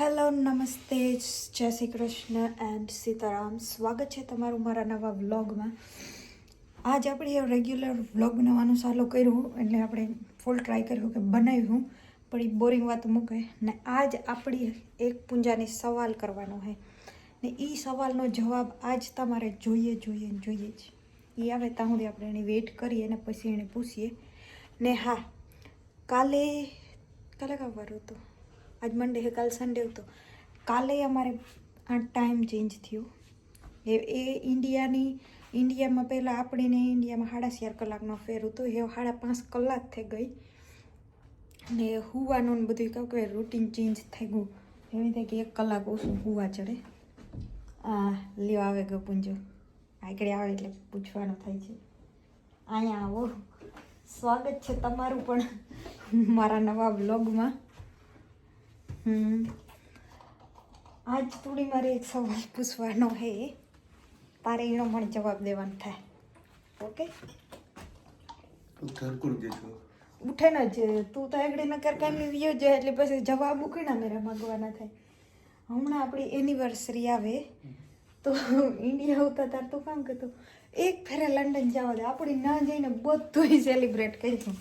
Hello નમસ્તે, જય Shri Krishna and Sitaram. સ્વાગત છે તમારું મારા નવા વ્લોગમાં. આજ આપણે રેગ્યુલર વ્લોગ બનાવવાનું ચાલુ કર્યું, એટલે આપણે ફૂલ ટ્રાય કર્યું કે બનાવ્યું, પણ એ બોરિંગ વાત મૂકે. ને આજ આપણી એક પૂંજાની સવાલ કરવાનો છે. ને એ સવાલનો જવાબ આજ તમારે જોઈએ જોઈએ જોઈએ જ. એ આવે ત્યાં સુધી આપણે એની વેઇટ કરીએ ને પછી એને પૂછીએ. ને હા, કાલે કાલે કાં વાર હતો? આજ મંડે હે, કાલ સન્ડે હતો કાલે અમારે આ ટાઈમ ચેન્જ થયો. એ એ ઇન્ડિયાની, ઇન્ડિયામાં પહેલાં આપણીને ઇન્ડિયામાં સાડા ચાર કલાકનો ફેર હતો. એ સાડા પાંચ કલાક થઈ ગઈ. ને હુવાનું બધું કહું કે રૂટીન ચેન્જ થઈ ગયું. એવી થાય કે એક કલાક ઓછું હુવા ચડે. આ લેવા આવે ગયો પૂંજો આગળ આવે એટલે પૂછવાનું થાય છે. અહીંયા આવો. સ્વાગત છે તમારું પણ મારા નવા બ્લોગમાં આજ થોડી મારે એક સવાલ પૂછવાનો હે. તારે એનો પણ જવાબ દેવાનો થાય. ઓકે? ઉઠે ને જ. તું તો આગળ નકર કાંઈ વ્યો જાય એટલે પછી જવાબ ઉકળા મેરા માગવાના થાય. હમણાં આપણી એનિવર્સરી આવે. તો ઇન્ડિયા આવતા તાર તું કામ કરતું. એક ફેરે લંડન જવા દે. આપણે ના જઈને બધું સેલિબ્રેટ કરીશું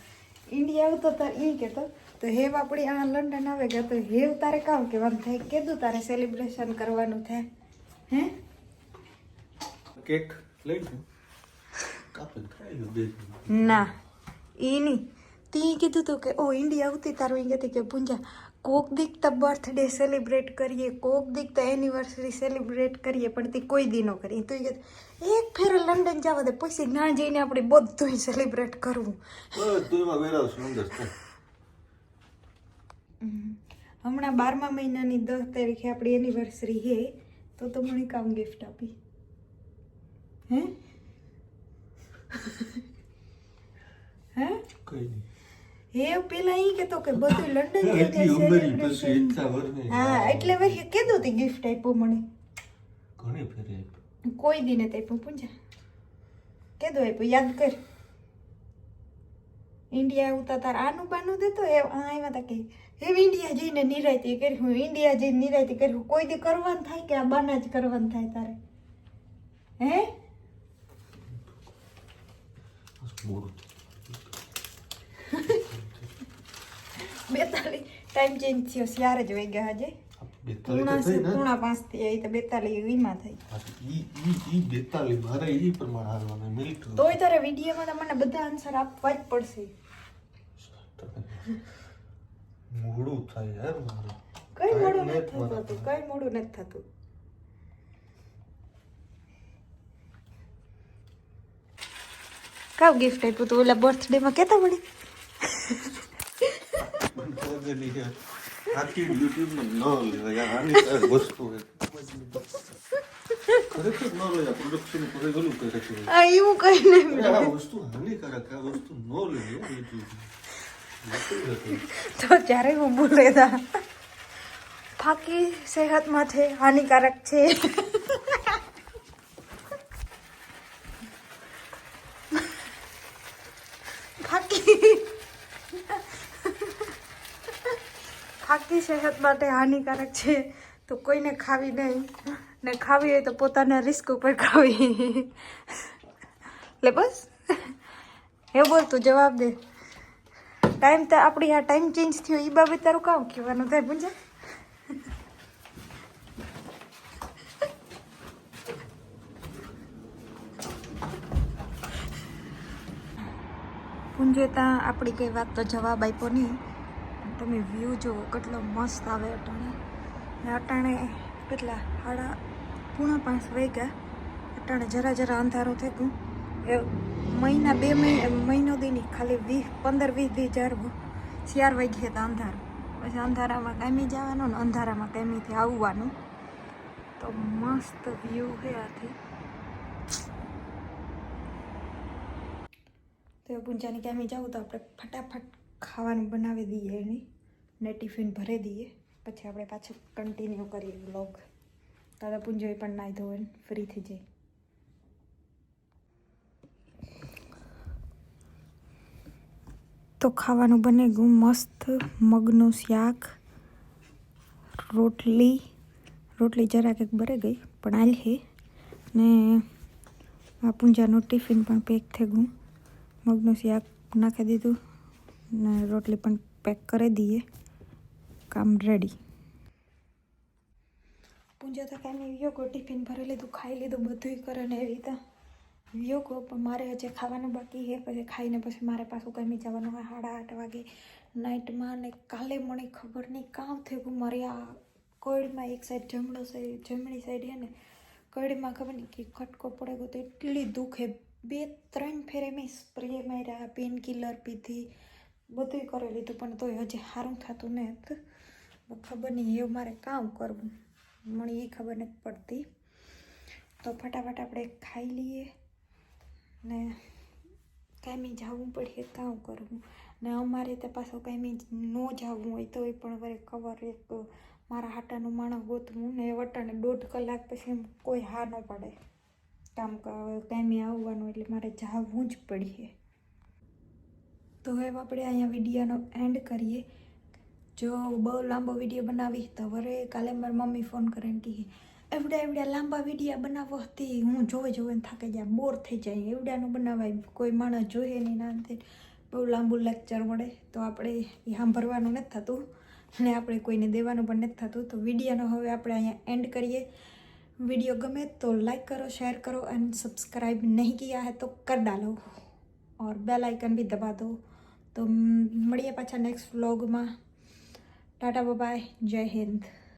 ઇન્ડિયા આવતો તાર એ કહેતો તો હેવ આપણી આ લંડન આવે ગયા તો હેવ તારે કામ કેવાનું થાય કીધું તારે સેલિબ્રેશન કરવાનું થાય? હે? કેક લઈ ના એની નહીં. તી કીધું તું કે ઓ ઇન્ડિયા આવતી તારું એ કહેતી કે પૂંજા કોક દીક તો બર્થડે સેલિબ્રેટ કરીએ કોક દીક તો એનિવર્સરી સેલિબ્રેટ કરીએ પણ તે કોઈ દી ન કરીએ તો એ એક ફેર લંડન જવા દે પછી ના જઈને આપણે બધું સેલિબ્રેટ કરવું. બધું એમાં છે. હમણાં બારમા મહિનાની દસ તારીખે આપણી એનિવર્સરી હે તો તો મને કામ ગિફ્ટ આપી. હે? હે? કઈ નહીં. હે પેલા એ કેતો કે બધું લંડન. હા એટલે વહી કીધું તે ગિફ્ટ આપ્યો મને ઘણી ફેરે. કોઈ દિને તે આપ્યું પૂંજા. કીધું આપ્યું યાદ કર. ઇન્ડિયા આવતા તાર આનું બાનું દેતો એ આ આવ્યા તા કે એમ ઇન્ડિયા જઈને નિરાયતી કરી હું ઇન્ડિયા જઈને નિરાયતી કરી હું. કોઈ દી કરવાનું થાય કે આ બાના જ કરવાનું થાય તારે? હે? બેતાલીસ બેતાલી ટાઈમ ચેન્જ થયો ચાર જ વાગ્યા ગયા આજે પૂણા પાંચથી આવી તો બેતાલી વીમાં થઈ. મારે પ્રમાણે હાલવાના તોય તારે વિડીયોમાં તો મને બધા આન્સર આપવા જ પડશે. મોડું થાય યાર મારે? કઈ મોડું નથી થતું કઈ મોડું નથી થતું? કાવ ગિફ્ટ આપ્યું તું? ઓલા બર્થડે માં કેતા મળી આખી ન લેવાય વસ્તુ છે ખરેખર ન લેવાય પ્રોડક્શન પર ગલું કરે છે. આ એવું કઈ નહીં. આ વસ્તુ હાનિકારક આ વસ્તુ ન લેવી હો YouTube. નથી લેતું. તો જ્યારે હું બોલે તા ફાકી સેહત માટે હાનિકારક છે. ફાકી ફાકી સેહત માટે હાનિકારક છે તો કોઈને ખાવી નહીં. ને ખાવી હોય તો પોતાના રિસ્ક ઉપર ખાવી. એટલે બસ. એ બોલ તું, જવાબ દે. ટાઈમ તો આપણી આ ટાઈમ ચેન્જ થયો એ બાબત તારું કામ કહેવાનું થાય પૂંજા પૂંજે ત્યાં આપણી કંઈ વાત તો જવાબ આપ્યો નહીં તમે વ્યૂ જુઓ, કેટલો મસ્ત આવે અટાણે. અટાણે કેટલા સાડા પૂણા પાંચ વાગ્યા, અટાણે જરા જરા અંધારું ગયું. એ મહિના બે મહિના દીની ખાલી વીસ, પંદર, વીસ દી ચાર ચાર વાગ્યે તો અંધારું. પછી અંધારામાં કામી જવાનું ને અંધારામાં કામીથી આવવાનું. તો મસ્ત વ્યૂ છે આથી. તો પૂંજાની કામી જાવું તો આપણે ફટાફટ ખાવાનું બનાવી દઈએ એની. ને ટિફિન ભરી દઈએ. પછી આપણે પાછું કન્ટિન્યુ કરીએ બ્લોગ દાદા પૂંજોય પણ નાહી ધોઈને ફ્રી થઈ જાય તો ખાવાનું બને ગયું મસ્ત મગનું શાક, રોટલી રોટલી જરાક એક બરે ગઈ, પણ આલ હે. ને પૂંજાનું ટિફિન પણ પેક થઈ ગયું. મગનું શાક નાખી દીધું ને રોટલી પણ પેક કરી દઈએ. કામ રેડી પૂંજા તો કાંઈ નહીં યોગો ટિફિન ભરી લીધું, ખાઈ લીધું, બધુંય કરે ને એવી રીતે. યોગો પણ મારે હજી ખાવાનું બાકી છે, પછી ખાઈને પછી મારે પાછું ગમી જવાનું હોય સાડા આઠ વાગે. નાઇટમાં ને કાલે મને ખબર નહીં કાં થયું મર્યા મારી આ એક સાઈડ જમણો સાઈડ જમણી સાઈડ છે ને, કોયડમાં ખબર નહીં કે ખટકો પડે ગયો તો એટલી દુખે બે ત્રણ ફેરે મેં સ્પ્રે માર્યા પેન કિલર પીધી, બધુંય કરી લીધું, પણ તોય હજી સારું થતું ને ખબર નહીં એવું મારે કામ કરવું. મને એ ખબર નથી પડતી. તો ફટાફટ આપણે ખાઈ લઈએ. ને કાંઈ જવું પડે કાં કરવું? ને અમારે તે પાછું કાંઈ ન જવું હોય તો એ પણ વરે ખબર એક મારા હાટાનું માણસ ગોતવું ને એ વટાણે દોઢ કલાક પછી કોઈ હા ન પડે. કામ કાંઈ આવવાનું એટલે મારે જવું જ પડીએ. તો હવે આપણે અહીંયા વિડીયોનો એન્ડ કરીએ. જો બહુ લાંબો વીડિયો બનાવી તો વરે કાલે મારી મમ્મી ફોન કરીને કહી એવડા એવડા લાંબા વિડીયા બનાવવા હતી હું જોવે જોવે થાકી જાય, બોર થઈ જાય. એવડાનું બનાવાય, કોઈ માણસ જોઈએ નહીં ના બહુ લાંબુ લેક્ચર મળે. તો આપણે એ સાંભળવાનું નથી થતું. અને આપણે કોઈને દેવાનું પણ નથી થતું. તો વિડીયોનો હવે આપણે અહીંયા એન્ડ કરીએ. વીડિયો ગમે તો લાઈક કરો શેર કરો એન્ડ સબસ્ક્રાઈબ નહીં ગયા હે તો કર ડાલો. ઓર બેલ આઇકન બી દબા દો. તો મળીએ પાછા નેક્સ્ટ વ્લોગમાં ટાટા બાય. જય હિન્દ.